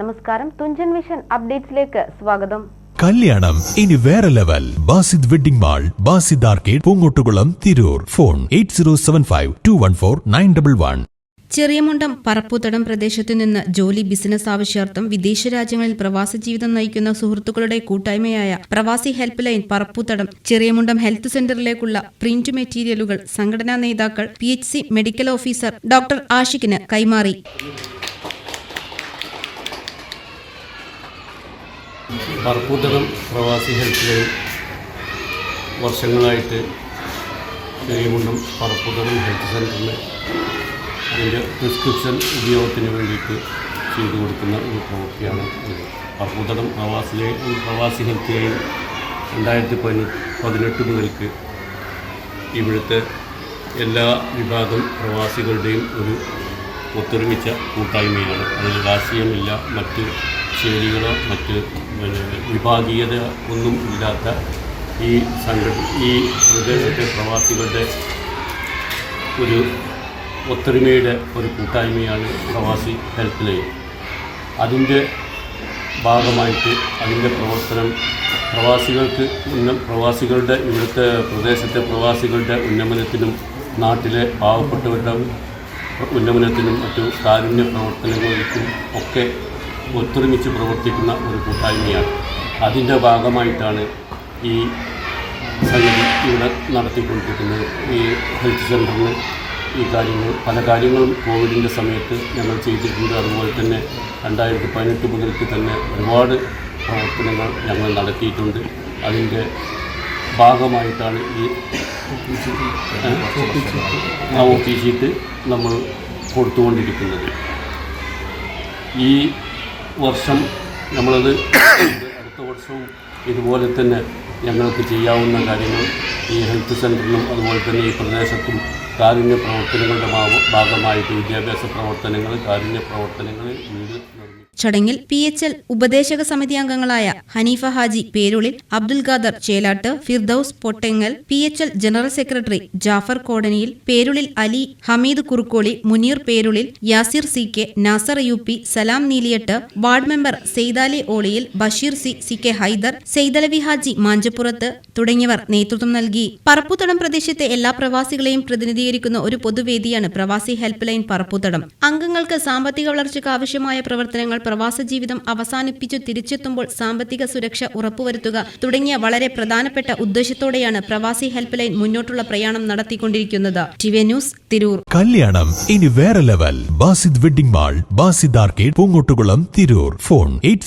നമസ്കാരം. തുഞ്ചൻ മിഷൻ അപ്ഡേറ്റ്സിലേക്ക് സ്വാഗതം. കല്യാണം. ഇനി വേറെ level. Basid wedding mall Basid arcade Poongottukulam Tirur. Phone eight zero seven five two one four nine double one. Cheriyamundam Parapputhadam പ്രദേശത്തു നിന്ന് ജോലി ബിസിനസ് ആവശ്യാർത്ഥം വിദേശ രാജ്യങ്ങളിൽ പ്രവാസ ജീവിതം നയിക്കുന്ന സുഹൃത്തുക്കളുടെ കൂട്ടായ്മയായ Pravasi help line Parapputhadam Cheriyamundam health സെന്ററിലേക്കുള്ള print മെറ്റീരിയലുകൾ സംഘടനാ നേതാക്കൾ P H C medical officer doctor ആഷിഖിന് കൈമാറി. പറപ്പൂത്തകം പ്രവാസി ഹെൽത്ത് ലൈൻ വർഷങ്ങളായിട്ട് ചെറിയമുണ്ടും പറപ്പൂത്തകം ഹെൽത്ത് സെന്ററിന് അതിന്റെ പ്രിസ്ക്രിപ്ഷൻ ഉപയോഗത്തിന് വേണ്ടിയിട്ട് ചെയ്തു കൊടുക്കുന്ന ഒരു പ്രവൃത്തിയാണ് ഇത്. പറപ്പൂത്തകം പ്രവാസിലെ പ്രവാസി ഹെൽത്ത് ലൈൻ രണ്ടായിരത്തി പതിനെ പതിനെട്ട് മുതൽക്ക് ഇവിടുത്തെ എല്ലാ വിഭാഗം പ്രവാസികളുടെയും ഒരു ഒത്തൊരുമിച്ച കൂട്ടായ്മയാണ്. അതിൽ രാഷ്ട്രീയമില്ല മറ്റ് ശൈലികളോ മറ്റ് വിഭാഗീയത ഒന്നും ഇല്ലാത്ത ഈ സംഘടന ഈ പ്രദേശത്തെ പ്രവാസികളുടെ ഒരു ഒത്തൊരുമയുടെ ഒരു കൂട്ടായ്മയാണ് പ്രവാസി ഹെൽപ്പ് ലൈൻ. അതിന്റെ ഭാഗമായിട്ട് അതിന്റെ പ്രവർത്തനം പ്രവാസികൾക്ക് ഉന്ന പ്രവാസികളുടെ ഇവിടുത്തെ പ്രദേശത്തെ പ്രവാസികളുടെ ഉന്നമനത്തിനും നാട്ടിലെ പാവപ്പെട്ടവരുടെ ഉന്നമനത്തിനും മറ്റു കാരുണ്യ പ്രവർത്തനങ്ങൾക്കും ഒക്കെ ഒത്തൊരുമിച്ച് പ്രവർത്തിക്കുന്ന ഒരു കൂട്ടായ്മയാണ്. അതിന്റെ ഭാഗമായിട്ടാണ് ഈ സംഗതി ഇവിടെ നടത്തിക്കൊണ്ടിരിക്കുന്നത്. ഈ ഹെൽത്ത് സെന്ററിന് ഈ കാര്യങ്ങൾ പല കാര്യങ്ങളും കോവിഡിന്റെ സമയത്ത് ഞങ്ങൾ ചെയ്തിട്ടുണ്ട്. അതുപോലെ തന്നെ രണ്ടായിരത്തി പതിനെട്ട് മുതൽക്ക് തന്നെ ഒരുപാട് പ്രവർത്തനങ്ങൾ ഞങ്ങൾ നടത്തിയിട്ടുണ്ട്. അതിന്റെ ഭാഗമായിട്ടാണ് ഈ ആ ഒ പി ഷീറ്റ് നമ്മൾ കൊടുത്തുകൊണ്ടിരിക്കുന്നത്. ഈ വർഷം നമ്മളത് അടുത്ത വർഷവും ഇതുപോലെ തന്നെ ഞങ്ങൾക്ക് ചെയ്യാവുന്ന കാര്യങ്ങൾ ഈ ഹെൽത്ത് സെന്ററിലും അതുപോലെ തന്നെ ഈ പ്രദേശത്തും കാരുണ്യ പ്രവർത്തനങ്ങളുടെ ഭാഗ- ഭാഗമായിട്ട് വിദ്യാഭ്യാസ പ്രവർത്തനങ്ങൾ കാരുണ്യ പ്രവർത്തനങ്ങൾ വീട് ചടങ്ങിൽ പി എച്ച് എൽ ഉപദേശക സമിതി അംഗങ്ങളായ Haneefa Haji Perulil Abdul Khader Chelatt Firdous Pottengal P H L general secretary Jafar Kodaniyil Perulil Ali Hameed Kurukkoli Muneer Perulil Yasir C K Nasar U P Salam Neeliyatt ward member Saithali Oliyil Basheer C C K Haider Saidalavi Haji Manchappurath തുടങ്ങിയവർ നേതൃത്വം നൽകി. പറപ്പുത്തടം പ്രദേശത്തെ എല്ലാ പ്രവാസികളെയും പ്രതിനിധീകരിക്കുന്ന ഒരു പൊതുവേദിയാണ് പ്രവാസി help line Parapputhadam അംഗങ്ങൾക്ക് സാമ്പത്തിക വളർച്ചയ്ക്ക് ആവശ്യമായ പ്രവർത്തനങ്ങൾ പ്രവാസ ജീവിതം അവസാനിപ്പിച്ചു തിരിച്ചെത്തുമ്പോൾ സാമ്പത്തിക സുരക്ഷ ഉറപ്പുവരുത്തുക തുടങ്ങിയ വളരെ പ്രധാനപ്പെട്ട ഉദ്ദേശത്തോടെയാണ് പ്രവാസി ഹെൽപ്പ് ലൈൻ മുന്നോട്ടുള്ള പ്രയാണം നടത്തിക്കൊണ്ടിരിക്കുന്നത്. TV news Tirur. കല്യാണം ഇനി വേറെ level. Basid wedding mall Basid arcade Poongottukulam Tirur. Phone eight